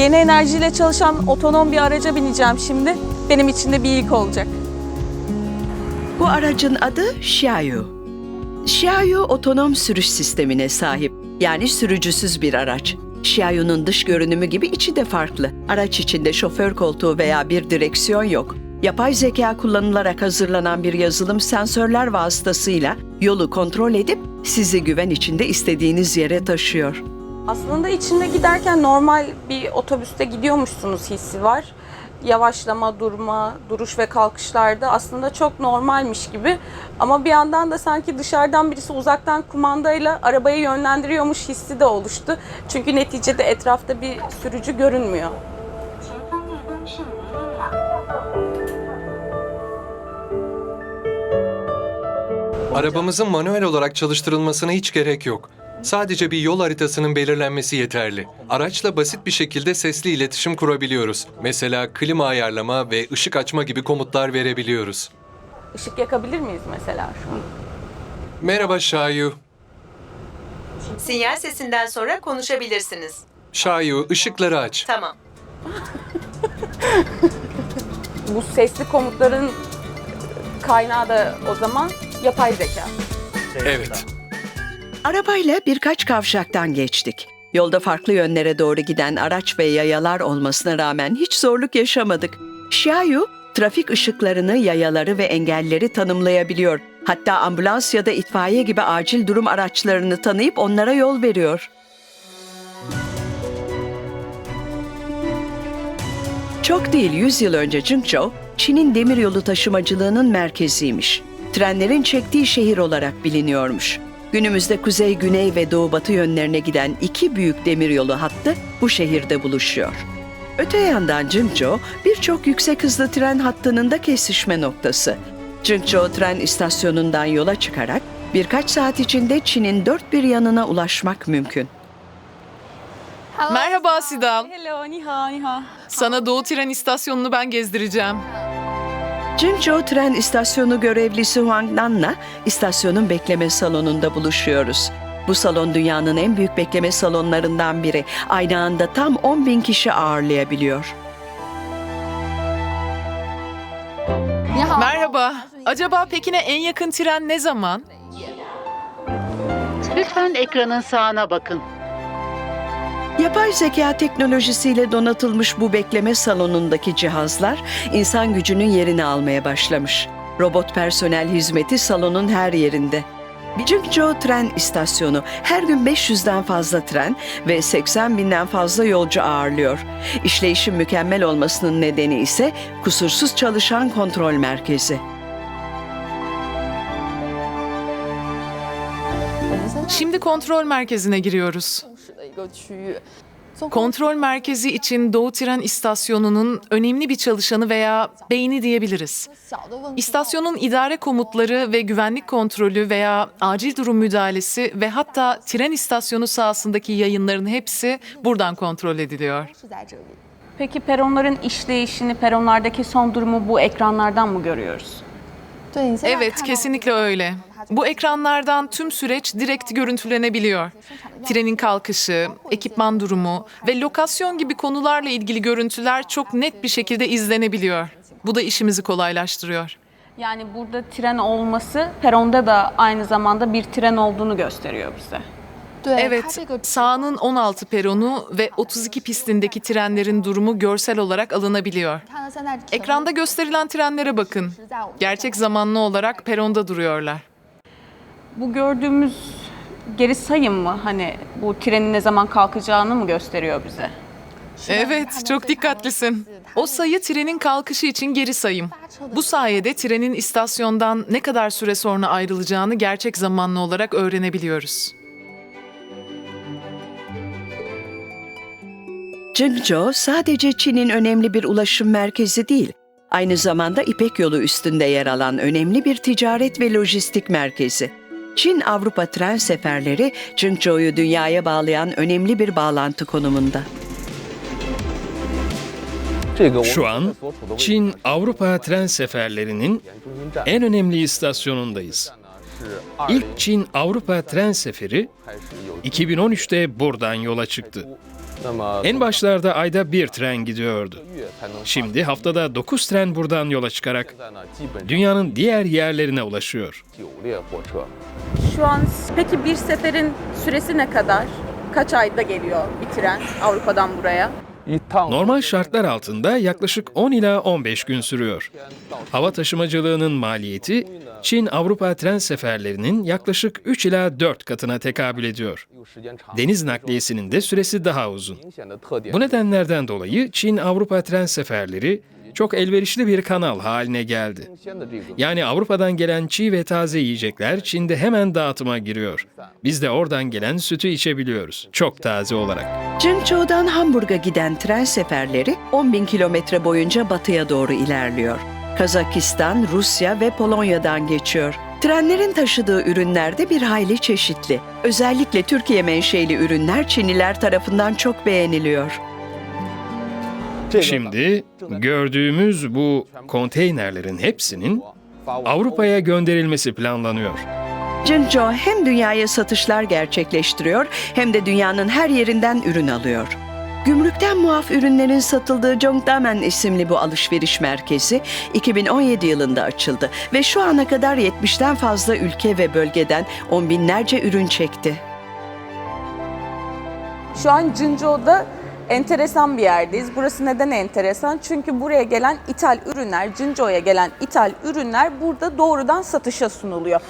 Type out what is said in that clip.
Yeni enerjiyle çalışan otonom bir araca bineceğim şimdi. Benim için de bir ilk olacak. Bu aracın adı Xiaoyu. Xiaoyu otonom sürüş sistemine sahip. Yani sürücüsüz bir araç. Xiaoyu'nun dış görünümü gibi içi de farklı. Araç içinde şoför koltuğu veya bir direksiyon yok. Yapay zeka kullanılarak hazırlanan bir yazılım sensörler vasıtasıyla yolu kontrol edip sizi güven içinde istediğiniz yere taşıyor. Aslında içinde giderken normal bir otobüste gidiyormuşsunuz hissi var. Yavaşlama, durma, duruş ve kalkışlarda aslında çok normalmiş gibi. Ama bir yandan da sanki dışarıdan birisi uzaktan kumandayla arabayı yönlendiriyormuş hissi de oluştu. Çünkü neticede etrafta bir sürücü görünmüyor. Arabamızın manuel olarak çalıştırılmasına hiç gerek yok. Sadece bir yol haritasının belirlenmesi yeterli. Araçla basit bir şekilde sesli iletişim kurabiliyoruz. Mesela klima ayarlama ve ışık açma gibi komutlar verebiliyoruz. Işık yakabilir miyiz mesela şu an? Merhaba Şayu. Sinyal sesinden sonra konuşabilirsiniz. Şayu, ışıkları aç. Tamam. Bu sesli komutların kaynağı da o zaman yapay zeka. Evet. Arabayla birkaç kavşaktan geçtik. Yolda farklı yönlere doğru giden araç ve yayalar olmasına rağmen hiç zorluk yaşamadık. Xiaoyu, trafik ışıklarını, yayaları ve engelleri tanımlayabiliyor. Hatta ambulans ya da itfaiye gibi acil durum araçlarını tanıyıp onlara yol veriyor. Çok değil 100 yıl önce Jingzhou, Çin'in demiryolu taşımacılığının merkeziymiş. Trenlerin çektiği şehir olarak biliniyormuş. Günümüzde kuzey, güney ve doğu batı yönlerine giden iki büyük demiryolu hattı bu şehirde buluşuyor. Öte yandan Jingzhou birçok yüksek hızlı tren hattının da kesişme noktası. Jingzhou tren istasyonundan yola çıkarak birkaç saat içinde Çin'in dört bir yanına ulaşmak mümkün. Merhaba Sidal. Hello, ni hao, ni hao. Sana Doğu Tren İstasyonu'nu ben gezdireceğim. Jingzhou tren istasyonu görevlisi Huang Nan'la istasyonun bekleme salonunda buluşuyoruz. Bu salon dünyanın en büyük bekleme salonlarından biri. Aynı anda tam 10 bin kişi ağırlayabiliyor. Merhaba. Acaba Pekin'e en yakın tren ne zaman? Lütfen ekranın sağına bakın. Yapay zeka teknolojisiyle donatılmış bu bekleme salonundaki cihazlar insan gücünün yerini almaya başlamış. Robot personel hizmeti salonun her yerinde. Jingzhou tren istasyonu her gün 500'den fazla tren ve 80 binden fazla yolcu ağırlıyor. İşleyişin mükemmel olmasının nedeni ise kusursuz çalışan kontrol merkezi. Şimdi kontrol merkezine giriyoruz. Kontrol merkezi için Doğu Tren İstasyonu'nun önemli bir çalışanı veya beyni diyebiliriz. İstasyonun idare komutları ve güvenlik kontrolü veya acil durum müdahalesi ve hatta tren istasyonu sahasındaki yayınların hepsi buradan kontrol ediliyor. Peki peronların işleyişini, peronlardaki son durumu bu ekranlardan mı görüyoruz? Evet, kesinlikle öyle. Bu ekranlardan tüm süreç direkt görüntülenebiliyor. Trenin kalkışı, ekipman durumu ve lokasyon gibi konularla ilgili görüntüler çok net bir şekilde izlenebiliyor. Bu da işimizi kolaylaştırıyor. Yani burada tren olması peronda da aynı zamanda bir tren olduğunu gösteriyor bize. Evet, sahanın 16 peronu ve 32 pistindeki trenlerin durumu görsel olarak alınabiliyor. Ekranda gösterilen trenlere bakın. Gerçek zamanlı olarak peronda duruyorlar. Bu gördüğümüz geri sayım mı? Hani bu trenin ne zaman kalkacağını mı gösteriyor bize? Evet, çok dikkatlisin. O sayı trenin kalkışı için geri sayım. Bu sayede trenin istasyondan ne kadar süre sonra ayrılacağını gerçek zamanlı olarak öğrenebiliyoruz. Jingzhou sadece Çin'in önemli bir ulaşım merkezi değil, aynı zamanda İpek Yolu üstünde yer alan önemli bir ticaret ve lojistik merkezi. Çin-Avrupa tren seferleri Jingzhou'yu dünyaya bağlayan önemli bir bağlantı konumunda. Şu an Çin-Avrupa tren seferlerinin en önemli istasyonundayız. İlk Çin-Avrupa tren seferi 2013'te buradan yola çıktı. En başlarda ayda bir tren gidiyordu. Şimdi haftada 9 tren buradan yola çıkarak dünyanın diğer yerlerine ulaşıyor. Şu an peki bir seferin süresi ne kadar? Kaç ayda geliyor bir tren Avrupa'dan buraya? Normal şartlar altında yaklaşık 10 ila 15 gün sürüyor. Hava taşımacılığının maliyeti Çin-Avrupa tren seferlerinin yaklaşık 3 ila 4 katına tekabül ediyor. Deniz nakliyesinin de süresi daha uzun. Bu nedenlerden dolayı Çin-Avrupa tren seferleri çok elverişli bir kanal haline geldi. Yani Avrupa'dan gelen çiğ ve taze yiyecekler Çin'de hemen dağıtıma giriyor. Biz de oradan gelen sütü içebiliyoruz. Çok taze olarak. Jingzhou'dan Hamburg'a giden tren seferleri 10 bin kilometre boyunca batıya doğru ilerliyor. Kazakistan, Rusya ve Polonya'dan geçiyor. Trenlerin taşıdığı ürünler de bir hayli çeşitli. Özellikle Türkiye menşeli ürünler Çinliler tarafından çok beğeniliyor. Şimdi gördüğümüz bu konteynerlerin hepsinin Avrupa'ya gönderilmesi planlanıyor. Jingzhou hem dünyaya satışlar gerçekleştiriyor hem de dünyanın her yerinden ürün alıyor. Gümrükten muaf ürünlerin satıldığı Zhongdamen isimli bu alışveriş merkezi 2017 yılında açıldı ve şu ana kadar 70'ten fazla ülke ve bölgeden on binlerce ürün çekti. Şu an Cinco'da enteresan bir yerdeyiz. Burası neden enteresan? Çünkü buraya gelen ithal ürünler, Cinco'ya gelen ithal ürünler burada doğrudan satışa sunuluyor.